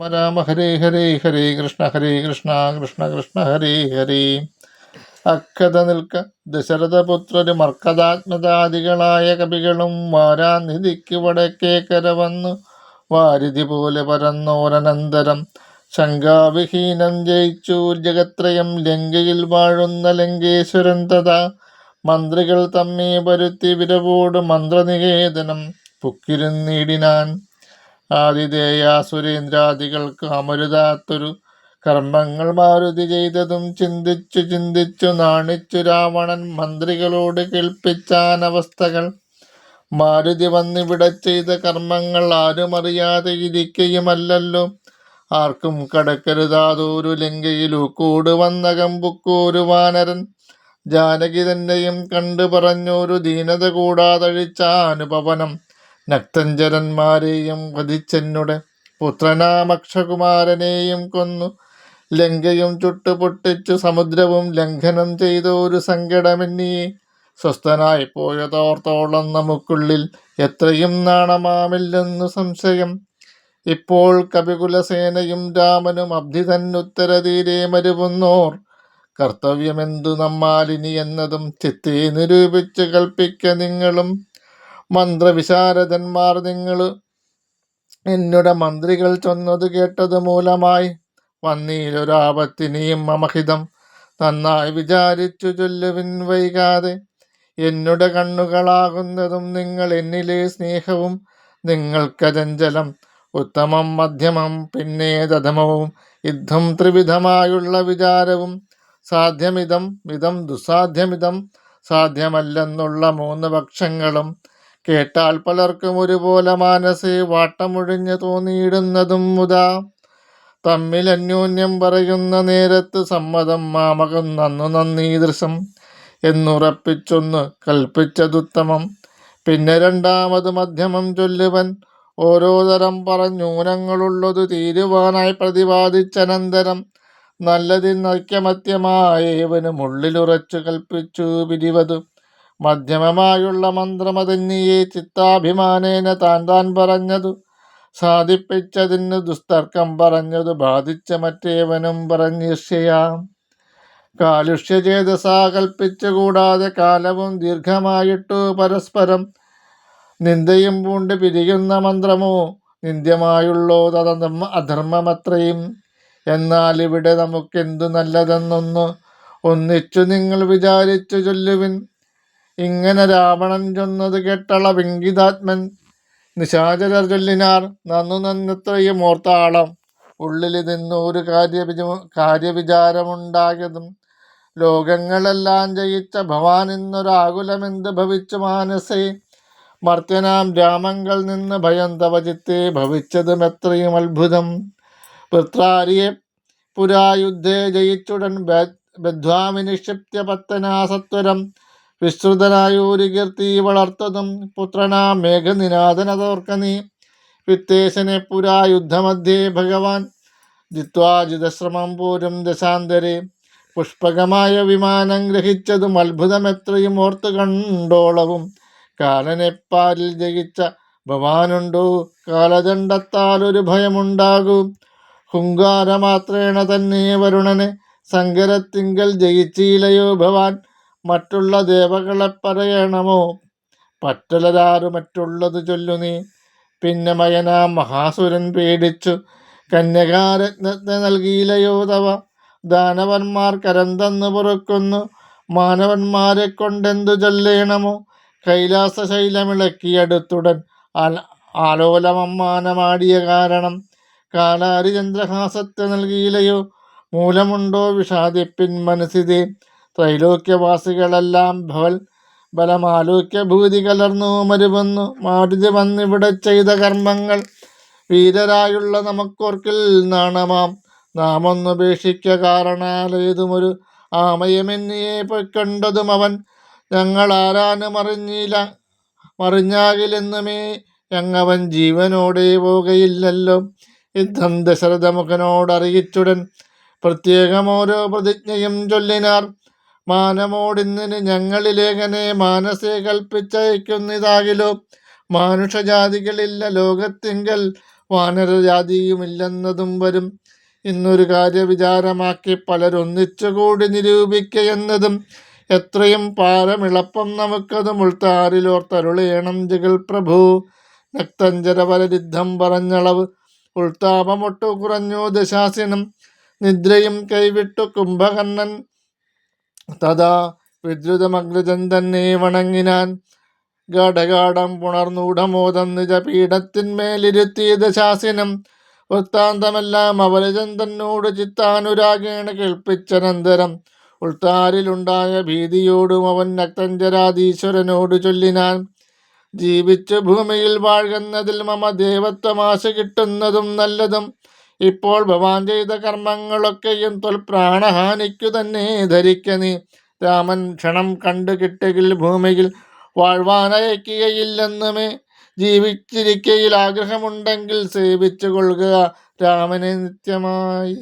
രാമ ഹരേ ഹരേ ഹരേ കൃഷ്ണ ഹരേ കൃഷ്ണ കൃഷ്ണ കൃഷ്ണ ഹരേ ഹരേ. അക്കഥ നിൽക്ക ദശരഥപുത്രര് മർക്കഥാത്മതാദികളായ കവികളും വാരാനിധിക്ക് വടക്കേക്കര വന്നു വാരിധി പോലെ പരന്നോരനന്തരം ശങ്കാവിഹീനം ജയിച്ചു. ജഗത്രയം ലങ്കയിൽ വാഴുന്ന ലങ്കേശ്വരൻ തഥാ. മന്ത്രികൾ തമ്മേ വരുത്തി വിരവോട് മന്ത്രനികേതനം പുക്കിരുന്നിടിനാൻ ആതിഥേയ സുരേന്ദ്രാദികൾക്ക് അമരുതാത്തൊരു കർമ്മങ്ങൾ മാരുതി ചെയ്തതും ചിന്തിച്ചു ചിന്തിച്ചു നാണിച്ചു രാവണൻ മന്ത്രികളോട് കേൾപ്പിച്ചാൻ അവസ്ഥകൾ. മാരുതി വന്നിവിടെ ചെയ്ത കർമ്മങ്ങൾ ആരും അറിയാതെ ഇരിക്കുകയുമല്ലല്ലോ ആർക്കും കടക്കരുതാതൊരു ലങ്കയിലു കൂട് വന്ന കമ്പുക്കൂരു വാനരൻ. ജാനകി തന്നെയും കണ്ടു പറഞ്ഞൊരു ദീനത കൂടാതഴിച്ച അനുപവനം നക്തഞ്ചരന്മാരെയും വധിച്ചെന്നുടെ പുത്രനാമക്ഷകുമാരനെയും കൊന്നു. ലങ്കയും ചുട്ടുപൊട്ടിച്ചു സമുദ്രവും ലംഘനം ചെയ്ത ഒരു സങ്കടമെന്നിയെ. സ്വസ്ഥനായി പോയതോർത്തോളം നമുക്കുള്ളിൽ എത്രയും നാണമാമില്ലെന്നു സംശയം. ഇപ്പോൾ കപികുലസേനയും രാമനും അബ്ധിതന്നുത്തരതീരെ മരുവുന്നോർ. കർത്തവ്യമെന്തു നമ്മാലിനി എന്നതും ചിത്തെ നിരൂപിച്ച് കൽപ്പിക്ക നിങ്ങളും. മന്ത്രവിശാരദന്മാർ നിങ്ങൾ എന്നുടെ മന്ത്രികൾ ചൊന്നത് കേട്ടത് മൂലമായി വന്നീലൊരാപത്തിനിയും അമഹിതം നന്നായി വിചാരിച്ചു ചൊല്ലുവിൻ വൈകാതെ. എന്നുടെ കണ്ണുകളാകുന്നതും നിങ്ങൾ എന്നിലെ സ്നേഹവും നിങ്ങൾക്കചഞ്ചലം ഉത്തമം മധ്യമം പിന്നെ ദധമവും യുദ്ധം ത്രിവിധമായുള്ള വിചാരവും. സാധ്യമിതം മിതം ദുസാധ്യമിതം സാധ്യമല്ലെന്നുള്ള മൂന്ന് പക്ഷങ്ങളും കേട്ടാൽ പലർക്കും ഒരുപോലെ മാനസേ വാട്ടമൊഴിഞ്ഞു തോന്നിയിടുന്നതും മുതാ തമ്മിൽ അന്യോന്യം പറയുന്ന നേരത്ത് സമ്മതം മാമകം നന്നു നന്ദീദൃശം എന്നുറപ്പിച്ചൊന്ന് കൽപ്പിച്ചതുത്തമം. പിന്നെ രണ്ടാമത് മധ്യമം ചൊല്ലുവൻ ഓരോ തരം പറഞ്ഞൂനങ്ങളുള്ളതു തീരുവാനായി പ്രതിപാദിച്ചനന്തരം. നല്ലതിൽ നൈക്യമത്യമായേവനും ഉള്ളിലുറച്ചു കൽപ്പിച്ചു പിരിവതു. മധ്യമമായുള്ള മന്ത്രമതന്നിയെ ചിത്താഭിമാനേന താൻ താൻ പറഞ്ഞതു. സാധിപ്പിച്ചതിന് ദുസ്തർക്കം പറഞ്ഞതു. ബാധിച്ച മറ്റേവനും പറഞ്ഞിഷ്യാം കാലുഷ്യചേതസാ കൽപ്പിച്ചുകൂടാതെ കാലവും ദീർഘമായിട്ടു പരസ്പരം നിന്ദയും പൂണ്ട് പിരിയുന്ന മന്ത്രമോ? നിന്ദ്യമായുള്ളോ തതധർമ്മ അധർമ്മമത്രയും. എന്നാൽ ഇവിടെ നമുക്കെന്തു നല്ലതെന്നൊന്ന് ഒന്നിച്ചു നിങ്ങൾ വിചാരിച്ചു ചൊല്ലുവിൻ. ഇങ്ങനെ രാവണൻ ചൊന്നത് കേട്ടള വെങ്കിതാത്മൻ നിശാചരർ ചൊല്ലിനാർ നന്നു നന്നത്രയും ഓർത്താളം. ഉള്ളിൽ നിന്നൊരു കാര്യ കാര്യവിചാരമുണ്ടായതും ലോകങ്ങളെല്ലാം ജയിച്ച ഭവാൻ ഇന്നൊരാകുലമെന്ത് ഭവിച്ചു മാനസേ? മർത്യനാം രാമങ്ങൾ നിന്ന് ഭയം തവചിത്തെ ഭവിച്ചതും എത്രയും അത്ഭുതം. വൃത്രാരിയെ പുരായുദ്ധേ ജയിച്ചുടൻ ബദ്ധ്വാമിനിക്ഷിപ്യ പത്തനാസത്വരം വിശ്രുതനായൊരു കീർത്തി വളർത്തതും പുത്രനാം മേഘനിനാഥനതോർക്ക നീ വിത്തേശനെ പുരാ യുദ്ധമധ്യേ ഭഗവാൻ. ജിത്വാജിതശ്രമം പോരും ദശാന്തരെ. പുഷ്പകമായ വിമാനം ഗ്രഹിച്ചതും അത്ഭുതമെത്രയും ഓർത്തു കണ്ടോളവും. കാലനെപ്പാലിൽ ജയിച്ച ഭവാനുണ്ടോ? കാലദണ്ഡത്താൽ ഒരു ഭയമുണ്ടാകും. ഹുങ്കാരമാത്രേണ തന്നെ വരുണനെ. സങ്കരത്തിങ്കൽ ജയിച്ചീലയോ ഭവാൻ? മറ്റുള്ള ദേവകളെ പറയണമോ? പറ്റലരാറ് മറ്റുള്ളത് ചൊല്ലു നീ. പിന്നെ മയനാ മഹാസുരൻ പേടിച്ചു കന്യകാരത്നത്തെ നൽകിയില്ലയോ തവ? ദാനവന്മാർ തന്നു പൊറുക്കുന്നു മാനവന്മാരെ കൊണ്ടെന്തു ചൊല്ലേണമോ? കൈലാസശൈലമിളക്കിയടുത്തുടൻ ആലോലമമ്മാനമാടിയ കാരണം കാലാരി ചന്ദ്രഹാസത്തെ നൽകിയില്ലയോ? മൂലമുണ്ടോ വിഷാദിപ്പിൻ മനസ്സിതേ? ത്രൈലോക്യവാസികളെല്ലാം ഭവൽ ബലമാലോക്യ ഭൂതി കലർന്നു മരുവന്നു മാരുതി വന്നിവിടെ ചെയ്ത കർമ്മങ്ങൾ വീരരായുള്ള നമുക്കോർക്കിൽ നാണമാം. നാം ഒന്നുപേക്ഷിക്ക കാരണാലേതുമൊരു ആമയമെന്നിയെ കണ്ടതും അവൻ ഞങ്ങൾ ആരാനും അറിഞ്ഞില്ല. മറിഞ്ഞാകിലെന്നുമേ ഞങ്ങവൻ ജീവനോടെ പോകയില്ലല്ലോ. യുദ്ധം ദശരഥമുഖനോടറിയിച്ചുടൻ പ്രത്യേകം ഓരോ പ്രതിജ്ഞയും ചൊല്ലിനാർ. മാനമോടിന്നിന് ഞങ്ങളിലേങ്ങനെ മാനസെ കൽപ്പിച്ചയക്കുന്നതാകിലോ? മാനുഷജാതികളില്ല ലോകത്തിങ്കൽ വാനരജാതിയുമില്ലെന്നതും വരും. ഇന്നൊരു കാര്യവിചാരമാക്കി പലരൊന്നിച്ചുകൂടി നിരൂപിക്കയെന്നതും എത്രയും പാരമിളപ്പം നമുക്കതും ഉൾത്താരിലോർത്തരുളേണം ജഗൽ പ്രഭു. നക്തഞ്ചര പലരിദ്ധം പറഞ്ഞളവ് ഉൾത്താപമൊട്ടു കുറഞ്ഞു ദശാസിനം നിദ്രയും കൈവിട്ടു കുംഭകർണൻ തഥാ വിദ്രുതമഗ്രജൻ തന്നെ വണങ്ങിനാൻ ഗാഠഗാഠം പുണർന്നൂഢമോദം നിജപീഠത്തിന്മേലിരുത്തിയ ദശാസിനം വൃത്താന്തമെല്ലാം അവലജം തന്നോട് ചിത്താനുരാഗേണ കേൾപ്പിച്ചനന്തരം. ഉൾത്താരിലുണ്ടായ ഭീതിയോടും അവൻ നക്തഞ്ചരാധീശ്വരനോട് ചൊല്ലിനാൻ. ജീവിച്ചു ഭൂമിയിൽ വാഴുന്നതിൽ മമ ദേവത്വമാശ കിട്ടുന്നതും നല്ലതും. ഇപ്പോൾ ഭവാൻ ചെയ്ത കർമ്മങ്ങളൊക്കെയും തൊൽ പ്രാണഹാനിക്കു തന്നെ ധരിക്ക നീ. രാമൻ ക്ഷണം കണ്ടു കിട്ടുകിൽ ഭൂമിയിൽ വാഴ്വാനയക്കുകയില്ലെന്നുമേ ജീവിച്ചിരിക്കയിൽ ആഗ്രഹമുണ്ടെങ്കിൽ സേവിച്ചു കൊള്ളുക രാമനെ നിത്യമായി.